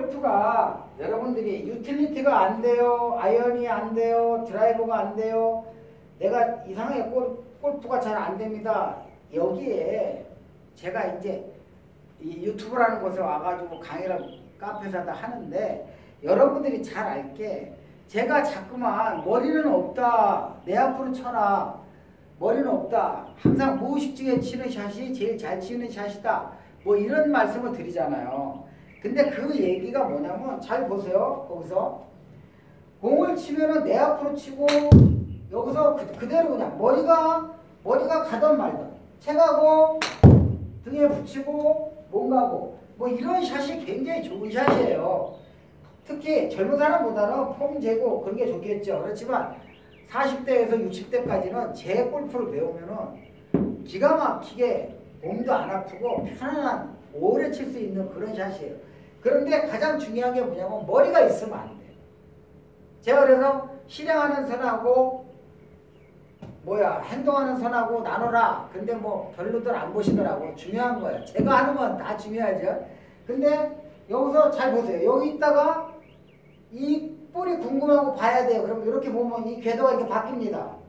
골프가 여러분들이 유틸리티가 안 돼요. 아이언이 안 돼요. 드라이버가 안 돼요. 내가 이상하게 골, 골프가 잘 안 됩니다. 여기에 제가 이제 이 유튜브라는 곳에 와가지고 강의를 카페에다 하는데 여러분들이 잘 알게 제가 자꾸만 머리는 없다. 내 앞으로 쳐라. 머리는 없다. 항상 무의식중에 치는 샷이 제일 잘 치는 샷이다. 뭐 이런 말씀을 드리잖아요. 근데 그 얘기가 뭐냐면 잘 보세요. 거기서 공을 치면은 내 앞으로 치고 여기서 그, 대로 그냥 머리가 머리가 가던 말던 채가고 등에 붙이고 뭔가고 뭐 이런 샷이 굉장히 좋은 샷이에요. 특히 젊은 사람보다는 폼 재고 그런 게 좋겠죠. 그렇지만 40대에서 60대까지는 제 골프를 배우면은 기가 막히게 몸도 안 아프고 편안한 오래 칠 수 있는 그런 샷이에요. 그런데 가장 중요한 게 뭐냐면 머리가 있으면 안 돼요. 제가 그래서 실행하는 선하고 뭐야 행동하는 선하고 나눠라. 근데 뭐 별로들 안 보시더라고. 중요한 거예요. 제가 하는 건 다 중요하죠. 근데 여기서 잘 보세요. 여기 있다가 이 볼이 궁금하고 봐야 돼요. 그럼 이렇게 보면 이 궤도가 이렇게 바뀝니다.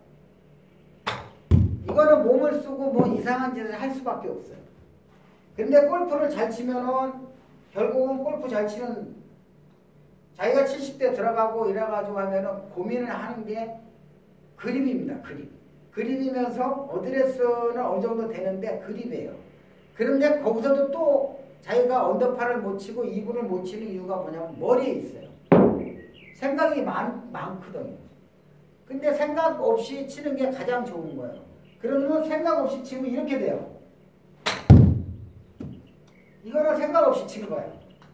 이거는 몸을 쓰고 뭐 이상한 짓을 할 수밖에 없어요. 근데 골프를 잘 치면은 결국은 골프 잘 치는 자기가 70대 들어가고 이래가지고 하면은 고민을 하는 게 그립입니다. 그립. 그립이면서 어드레스는 어느 정도 되는데 그립이에요. 그런데 거기서도 또 자기가 언더파를 못 치고 2분을 못 치는 이유가 뭐냐면 머리에 있어요. 생각이 많, 많거든요. 근데 생각 없이 치는 게 가장 좋은 거예요. 그러면 생각 없이 치면 이렇게 돼요. 이거는 생각 없이 치는 거예요.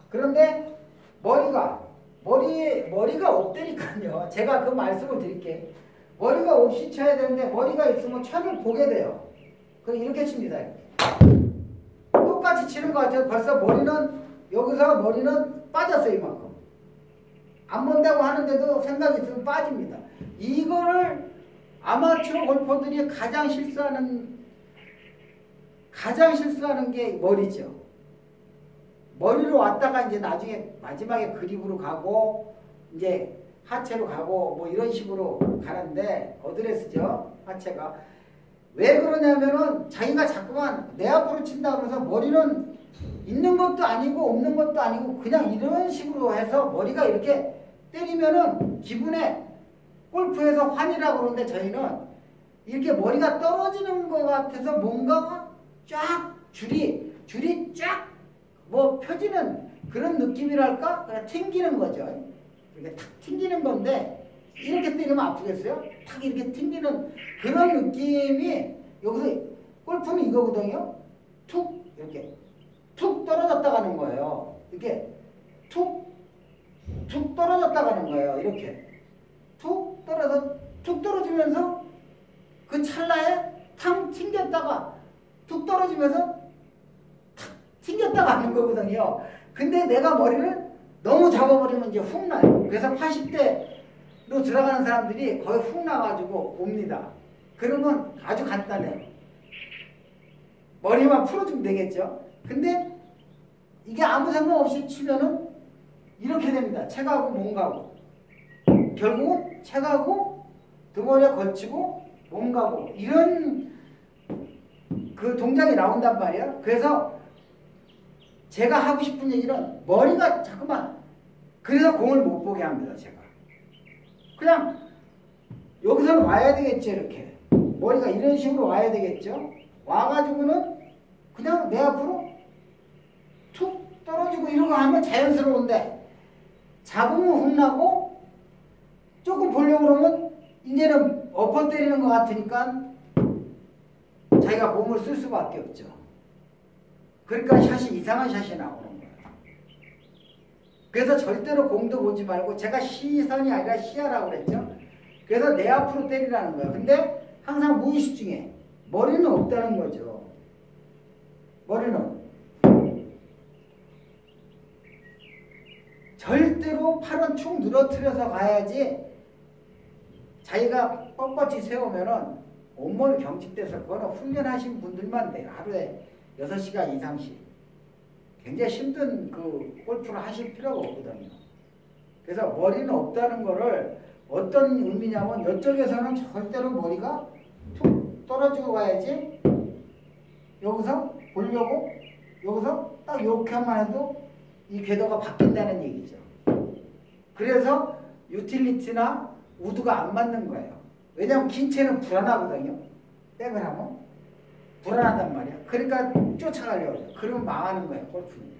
그런데 머리가 머리 머리가 없다니까요. 제가 그 말씀을 드릴게. 머리가 없이 쳐야 되는데 머리가 있으면 천을 보게 돼요. 그럼 이렇게 칩니다. 똑같이 치는 것 같아요. 벌써 머리는 여기서 머리는 빠졌어요 이만큼. 안 본다고 하는데도 생각이 있으면 빠집니다. 이거를 아마추어 골퍼들이 가장 실수하는 가장 실수하는 게 머리죠. 머리로 왔다가 이제 나중에 마지막에 그립으로 가고 이제 하체로 가고 뭐 이런 식으로 가는데 어드레스죠 하체가. 왜 그러냐면은 자기가 자꾸만 내 앞으로 친다 그러면서 머리는 있는 것도 아니고 없는 것도 아니고 그냥 이런 식으로 해서 머리가 이렇게 때리면은 기분에 골프에서 환이라고 그러는데 저희는 이렇게 머리가 떨어지는 것 같아서 뭔가 쫙 줄이 줄이 그런 느낌이랄까 그냥 튕기는 거죠. 이렇게 탁 튕기는 건데 이렇게 때리면 아프겠어요? 탁 이렇게 튕기는 그런 느낌이 여기서 골프는 이거거든요. 툭 이렇게 툭 떨어졌다 가는 거예요. 이렇게 툭, 툭 떨어졌다 가는 거예요. 이렇게 툭 떨어져 툭 떨어지면서 그 찰나에 탕 튕겼다가 툭 떨어지면서 탁 튕겼다가 하는 거거든요. 근데 내가 머리를 너무 잡아버리면 이제 훅 나요. 그래서 80대로 들어가는 사람들이 거의 훅 나가지고 옵니다. 그러면 아주 간단해요. 머리만 풀어주면 되겠죠. 근데 이게 아무 생각 없이 치면은 이렇게 됩니다. 체가고 몸가고. 결국은 체가고 등원에 걸치고 몸가고 이런 그 동작이 나온단 말이에요. 그래서 제가 하고 싶은 얘기는 머리가 자꾸만 그래서 공을 못 보게 합니다. 제가. 그냥 여기서는 와야 되겠죠. 이렇게. 머리가 이런 식으로 와야 되겠죠. 와가지고는 그냥 내 앞으로 툭 떨어지고 이러고 하면 자연스러운데 잡으면 혼나고 조금 보려고 그러면 이제는 엎어 때리는 것 같으니까 자기가 몸을 쓸 수밖에 없죠. 그러니까 샷이 이상한 샷이 나오는 거예요. 그래서 절대로 공도 보지 말고 제가 시선이 아니라 시야라고 그랬죠. 그래서 내 앞으로 때리라는 거예요. 근데 항상 무의식 중에 머리는 없다는 거죠. 머리는 절대로 팔은 축 늘어뜨려서 가야지 자기가 뻣뻣이 세우면은 온몸이 경직돼서 그거는 훈련하신 분들만 돼요. 하루에 6시간 이상씩. 굉장히 힘든 그 골프를 하실 필요가 없거든요. 그래서 머리는 없다는 거를 어떤 의미냐면 이쪽에서는 절대로 머리가 툭 떨어지고 가야지 여기서 보려고 여기서 딱 이렇게만 해도 이 궤도가 바뀐다는 얘기죠. 그래서 유틸리티나 우드가 안 맞는 거예요. 왜냐하면 긴 채는 불안하거든요. 백을 하면 불안하단 말이야. 그러니까 쫓아가려고 해요. 그러면 망하는 거예요. 골프는.